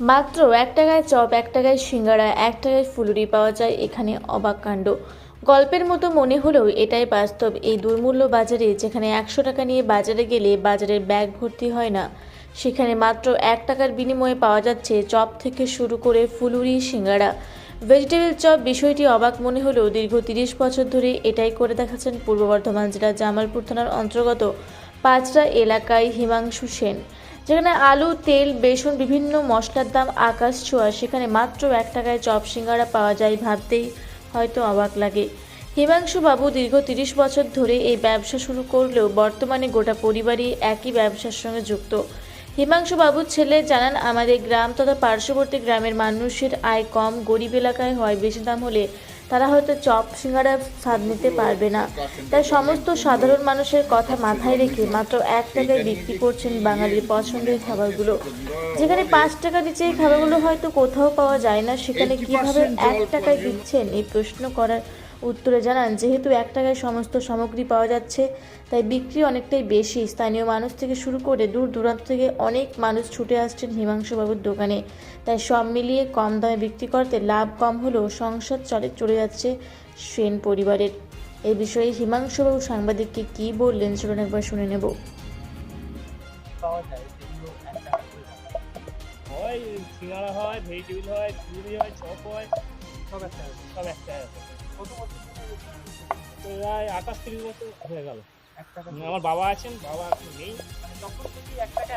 মাত্র এক টাকায় চপ, এক টাকায় সিঙ্গারা, এক টাকায় ফুলুরি পাওয়া যায় এখানে অবাক কাণ্ড। গল্পের মতো মনে হলেও এটাই বাস্তব এই দুর্মূল্য বাজারে যেখানে একশো টাকা নিয়ে বাজারে গেলে বাজারের ব্যাগ ভর্তি হয় না। সেখানে মাত্র এক টাকার বিনিময়ে পাওয়া যাচ্ছে চপ থেকে শুরু করে ফুলুরি, সিঙ্গারা। ভেজিটেবল চপ বিষয়টি অবাক মনে হলেও দীর্ঘ তিরিশ বছর ধরে এটাই করে দেখাচ্ছেন পূর্ব বর্ধমান জেলার জামালপুর থানার অন্তর্গত পাঁচরা এলাকায় হিমাংশু সেন। যেখানে আলু, তেল, বেসন, বিভিন্ন মশলার দাম আকাশ ছোঁয়া। সেখানে মাত্র এক টাকায় চপ সিঙ্গারা পাওয়া যায় ভাবতেই হয়তো অবাক লাগে। হিমাংশু বাবু দীর্ঘ তিরিশ বছর ধরে এই ব্যবসা শুরু করলেও বর্তমানে গোটা পরিবারই একই ব্যবসার সঙ্গে যুক্ত। হিমাংশু বাবুর ছেলে জানান, আমাদের গ্রাম তথা পার্শ্ববর্তী গ্রামের মানুষের আয় কম, গরিব এলাকায় হয়, বেশি দাম হলে তারা হয়তো চপ সিঙ্গারা স্বাদ নিতে পারবে না। তাই সমস্ত সাধারণ মানুষের কথা মাথায় রেখে মাত্র এক টাকায় বিক্রি করছেন বাঙালির পছন্দের খাবারগুলো। যেখানে পাঁচ টাকা নিচে এই খাবারগুলো হয়তো কোথাও পাওয়া যায় না, সেখানে কীভাবে এক টাকায় দিচ্ছেন এই প্রশ্ন করার উত্তরে জানান যেহেতু এক টাকায় সমস্ত সামগ্রী পাওয়া যাচ্ছে তাই বিক্রি অনেকটাই বেশি স্থানীয় মানুষ থেকে শুরু করে দূর দূরান্ত থেকে অনেক মানুষ ছুটে আসছেন হিমাংশুবাবুর দোকানে তাই সব মিলিয়ে কম দামে বিক্রি করতে লাভ কম হলেও সংসার চলে চলে যাচ্ছে সেন পরিবারের এ বিষয়ে হিমাংশুবাবু সাংবাদিককে কী বললেন চলুন একবার শুনে নেব। হয় সিঙ্গারা হয় ভেজিটেবিল হয় হয় চপ হয় সব এক টাকা করে। সব একটা প্রায় আঠাশ তিরিশ বছর হয়ে গেল। আমার বাবা আছেন বাবা এখন নেই। মানে তখন থেকে এক টাকা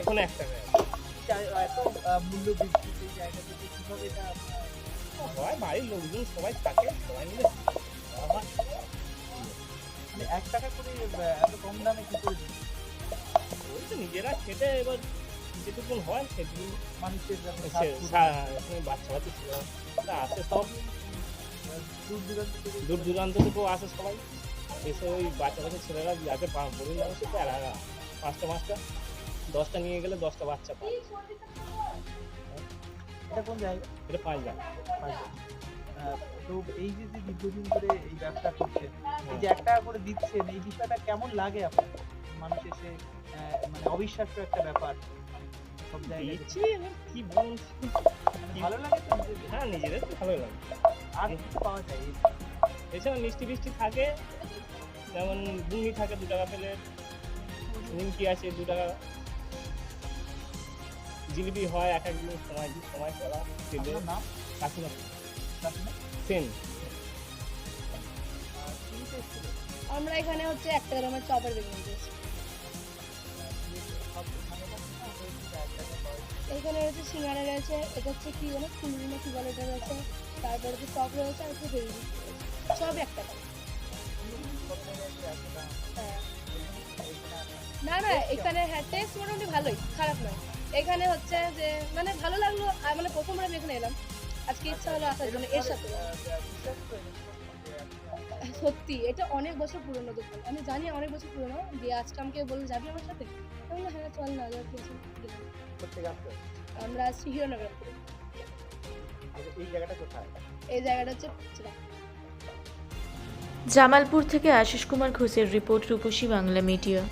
এখন এক টাকা। এত মূল্য বৃদ্ধি সেই জায়গা থেকে কীভাবে এটা হয় বাড়ির লোকজন সবাই থাকে সবাই মিলে। মানে এক টাকা করে এত কম দামে কি করে দিন ওই তো নিজেরা খেতে এবার যেটুকুন হয় সেটুকুন মানুষের বাচ্চা বাচ্চা ছেলেরা আসে সব দূর দূরান্ত দূর দূরান্ত থেকেও আসে সবাই। এসে ওই বাচ্চা বাচ্চা ছেলেরা যাতে বলুন মানুষের তো এলাকা। পাঁচটা পাঁচটা। দশটা নিয়ে গেলে দশটা বাচ্চা পায়। এটা কোন জায়গা? এটা পাঁচ আচ্ছা। তো এই যে যে দীর্ঘদিন ধরে এই ব্যবসা করছেন এই যে এক টাকা করে দিচ্ছেন এই বিষয়টা কেমন লাগে আপনার? মানুষ এসে মানে অবিশ্বাস্য একটা ব্যাপার। সব জায়গায় কি বলুন মানে ভালো লাগে তো হ্যাঁ নিজেদের তো ভালোই লাগে। আর পাওয়া যায় এছাড়া মিষ্টি ফিষ্টি থাকে যেমন বুন্দি থাকে দু টাকা পেলে নিমকি আছে দু টাকা। জিলিপি হয় এক এক দিন সময় সময় করা তেলে কাকিমা? সেন? আমরা এখানে হচ্ছে একটা গ্রামের চপের বেগুন এখানে রয়েছে সিঙ্গারা রয়েছে, এটা হচ্ছে কি বলে ফুলুরি না কি বলে এটা রয়েছে, তারপরে হচ্ছে চপ রয়েছে আর হচ্ছে বেগুন সব একটা টাকা। হ্যাঁ। না না, এখানে হ্যাঁ টেস্ট মোটামুটি ভালোই, খারাপ নয়। এখানে হচ্ছে যে মানে ভালো লাগল মানে প্রথমবার আমি এখানে এলাম। আজকে ইচ্ছা হলো আসার জন্য এর সাথে। সত্যি, এটা অনেক বছর পুরনো দোকান আমি জানি অনেক বছর পুরনো, দিয়ে আজকে আমাকে বলল, যাবি আমার সাথে? আমি হ্যাঁ চল না, যাওয়ার কি আছে?" কোথেকে আসতে আমরা আসছি হিরোনগর থেকে আচ্ছা, এই জায়গাটা কোথায় এই জায়গাটা হচ্ছে। জামালপুর থেকে আশিস কুমার ঘোষের রিপোর্ট রূপসী বাংলা মিডিয়া